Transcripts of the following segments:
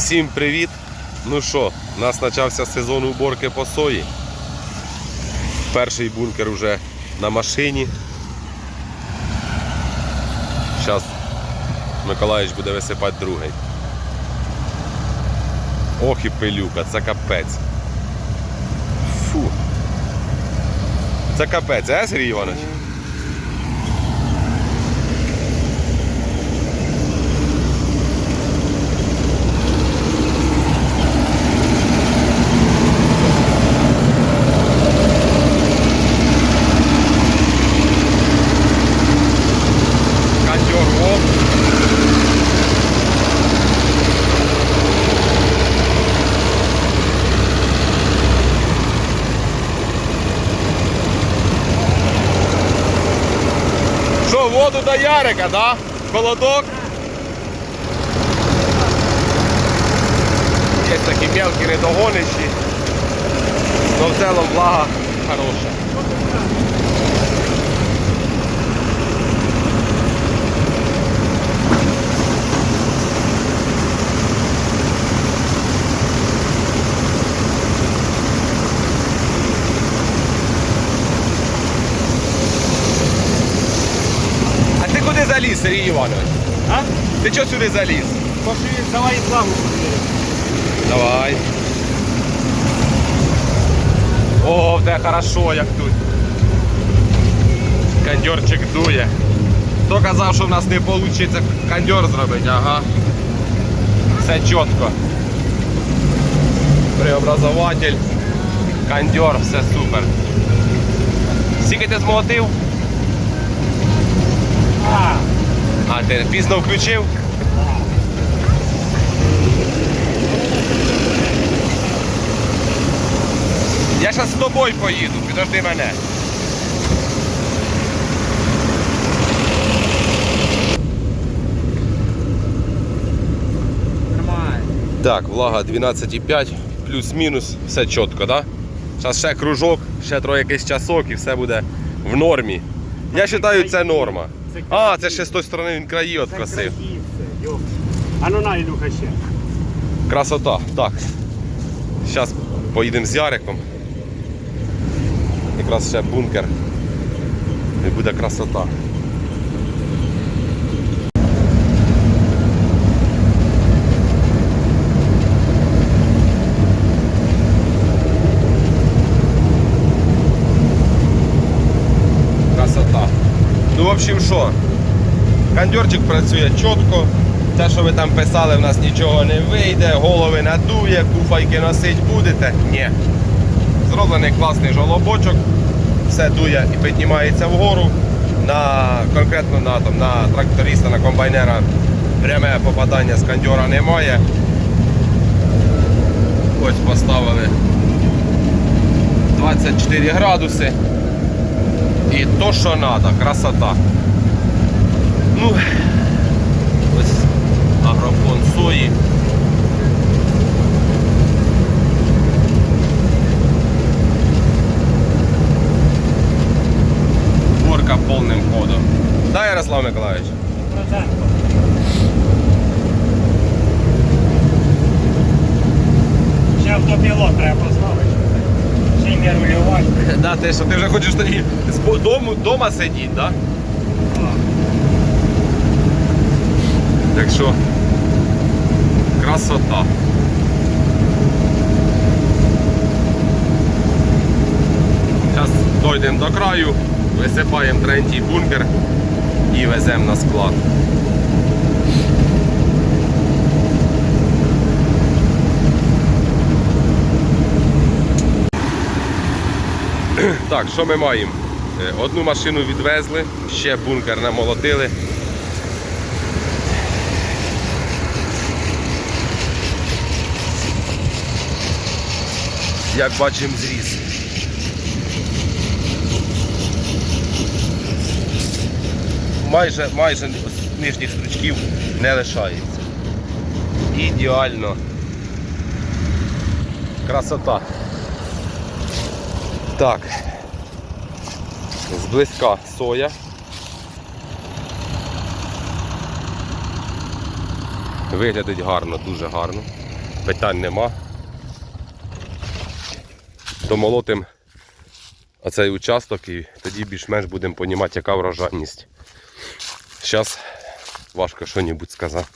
Всім привіт! Ну що, у нас почався сезон уборки по сої. Перший бункер вже на машині. Зараз Миколаївич буде висипати другий. Ох і пилюка, це капець. Фу. Це капець, а Сергій Іванович? Воду до Ярика, да? Холодок? Є такі мелкі недогонищі. Но в цілому влага хороша. А ти куди заліз, Сергій Іванович? А? Ти чого сюди заліз? Пошли, давай влагу. Давай. О, тебе хорошо, як тут. Кондьорчик дує. Хто казав, що в нас не вийде кондьор зробити, ага. Все чітко. Преобразователь, кондьор, все супер. Скільки ти змолотив? А, А, ти пізно включив? Я зараз з тобою поїду, підожди мене. Так, влага 12,5, плюс-мінус, все чітко, да? Зараз ще кружок, ще троє якийсь часок і все буде в нормі. Я вважаю, це норма. Це А, це ще з тої сторони він краї йоп. А ну на, Ілюха, ще. Красота. Так. Зараз поїдемо з Яриком. Якраз ще бункер. І буде. Красота. Ну, в общем, що? Кондьорчик працює чітко. Те, що ви там писали, в нас нічого не вийде, голови надує, куфайки носить будете. Ні. Зроблений класний жолобочок, все дує і піднімається вгору. На, конкретно на, там, на тракториста, на комбайнера пряме попадання з кондьора немає. Ось поставили 24 градуси. І то, що треба, красота. Ну, ось агрофон сої. Горка повним ходом. Да, Ярослав Миколаївич? Процентов. Ще автопілот треба поставити. Й рулювати. Да, ти що, ти вже хочеш тоді з дому, дома сидіти, да? Так що красота. Зараз дійдемо до краю, висипаємо третій бункер і веземо на склад. Так, що ми маємо? Е, Одну машину відвезли, ще бункер намолотили. Як бачимо, зріз. Майже, майже нижніх стручків не лишається. Ідеально. Красота. Так. Зблизька соя. Виглядить гарно, дуже гарно. питань нема. Домолотим оцей участок і тоді більш-менш будемо розуміти, яка врожайність. Зараз важко що-небудь сказати.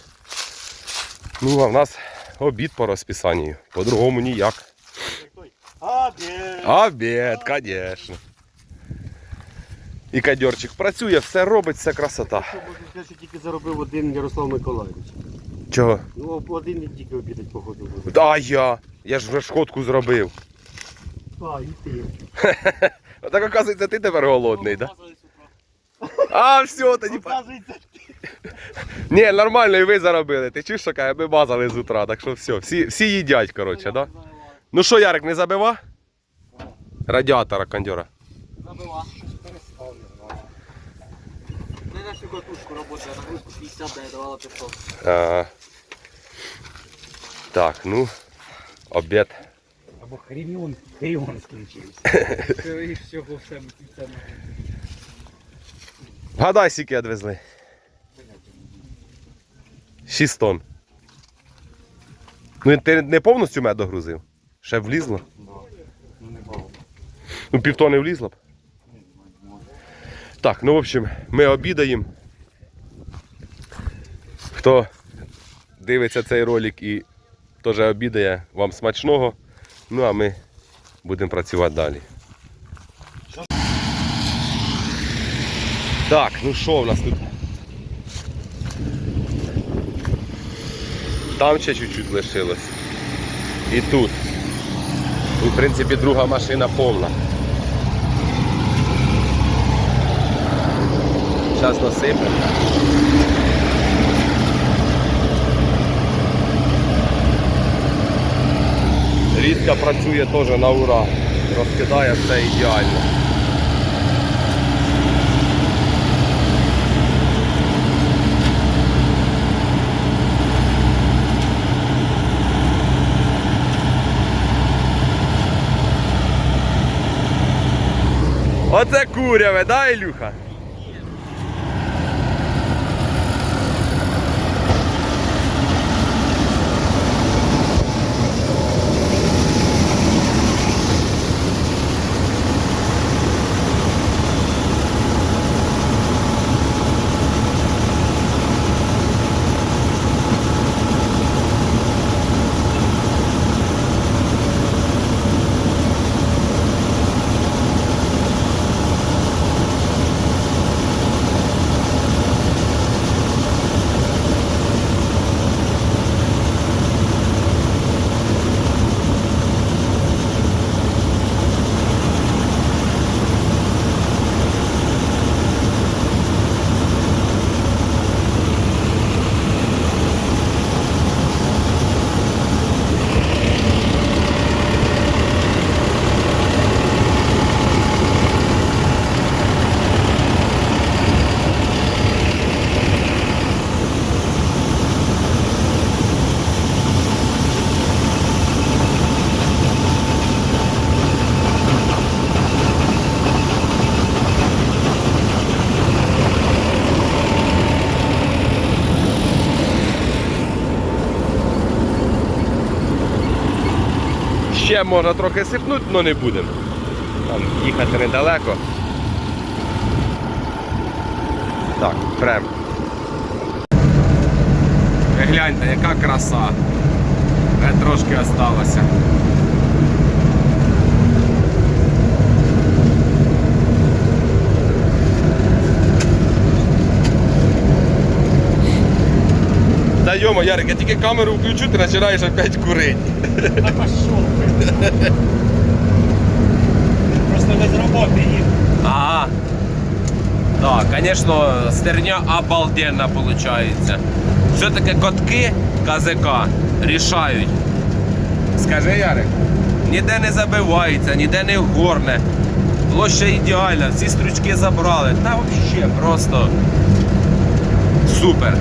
Ну, а в нас обід по розписанню. По-другому ніяк. Обід! Обід, звісно. І кадьорчик працює, все робить, все красота. Сказати, що тільки заробив один Ярослав Миколаївич. Чого? Ну, один він тільки обідать, походу, буде. А я. Я ж вже шкодку зробив. А, і ти. А так оказується, ти тепер голодний, так? Да? А, все, тоді. па- Оказується, Ні, нормально, і ви заробили. Ти чуєш, що каже, ми базали з утра, так що все, всі, всі їдять, коротше, да? Ну що, Ярик, не забива? Радіатора кондьора. забила. Не на катушку працює, на групу 50 дає, давала 500. А, так, ну, обід. Або хріміон, хріміон скінчився. Всього все це Гадай, скільки відвезли. 6 тонн. Ну ти не повністю мед догрузив? Ще б влізло? Ну. Ну, півтони влізло б. Так, ну в общем, ми обідаємо. Хто дивиться цей ролик і теж обідає, вам смачного. Ну а ми будемо працювати далі. Так, ну що в нас тут? Там ще чуть-чуть лишилось. І тут. І, в принципі, друга машина повна. Зараз насипемо. Рідка працює теж на ура. Розкидає все ідеально. Оце куряве, да, Ілюха? Можна трохи сипнути, але не будемо. Там їхати недалеко. Так, прям. Гляньте, яка краса. Трошки осталося. Та Ярик, я тільки камеру включу, ти починаєш опять курити. Та пішов. Просто без роботи їх. Ага. Так, звісно, стерня обалденна виходить. Все-таки котки КЗК рішають. Скажи, Ярик, ніде не забивається, ніде не горне. Площа ідеальна, всі стручки забрали. Та взагалі просто супер.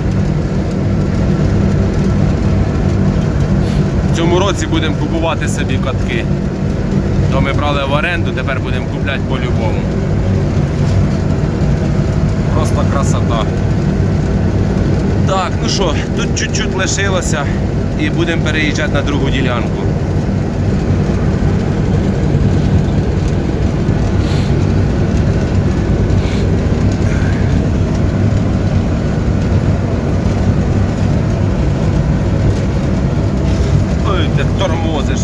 В цьому році будемо купувати собі катки. То ми брали в оренду, тепер будемо купляти по-любому. Просто красота. Так, ну що, тут чуть-чуть лишилося. і будемо переїжджати на другу ділянку. Ой, ти тормозиш.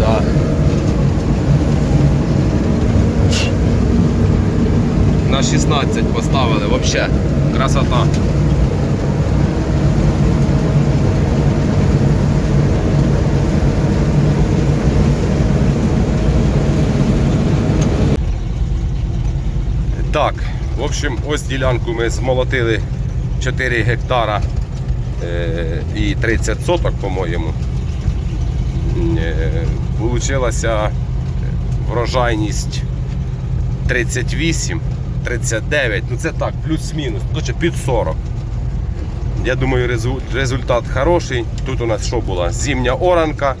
Да. На 16 поставили, вообще. Красота. Так, в общем, ось ділянку ми змолотили 4 гектара е, і 30 соток, по-моєму. Е, Получилася врожайність 38, 39, ну це так, плюс-мінус, точно під 40. Я думаю, результат хороший. Тут у нас що була? Зимня оранка,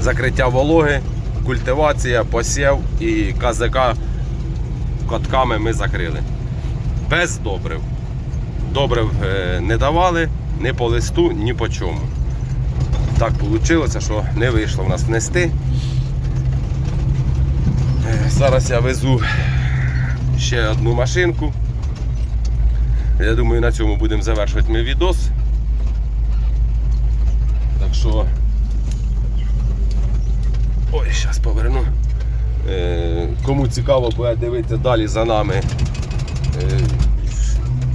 закриття вологи, культивація, посів і КЗК котками ми закрили. Без добрив. Добрив е, не давали ні по листу, ні по чому. Так вийшло, що не вийшло в нас внести. Е, Зараз я везу ще одну машинку. Я думаю, на цьому будемо завершувати мій відос. Так що. Ой, зараз поверну. Е, Кому цікаво буде дивитися далі за нами, е,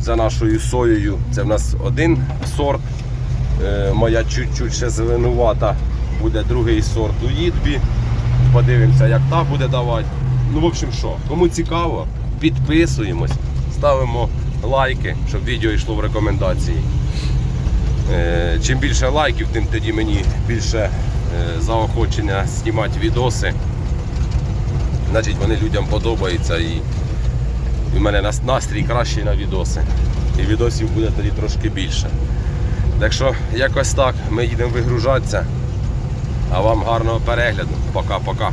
за нашою соєю. Це в нас один сорт. Е, Моя чуть-чуть ще зеленувата. Буде другий сорт у їдбі. Подивимося, як та буде давати. Ну, в общем, що, кому цікаво, підписуємось, ставимо лайки, щоб відео йшло в рекомендації. Е, Чим більше лайків, тим тоді мені більше е, заохочення знімати відоси. Значить вони людям подобаються і, в мене настрій кращий на відоси. І відосів буде тоді трошки більше. Так що якось так, ми їдемо вигружатися. А вам гарного перегляду. Пока-пока.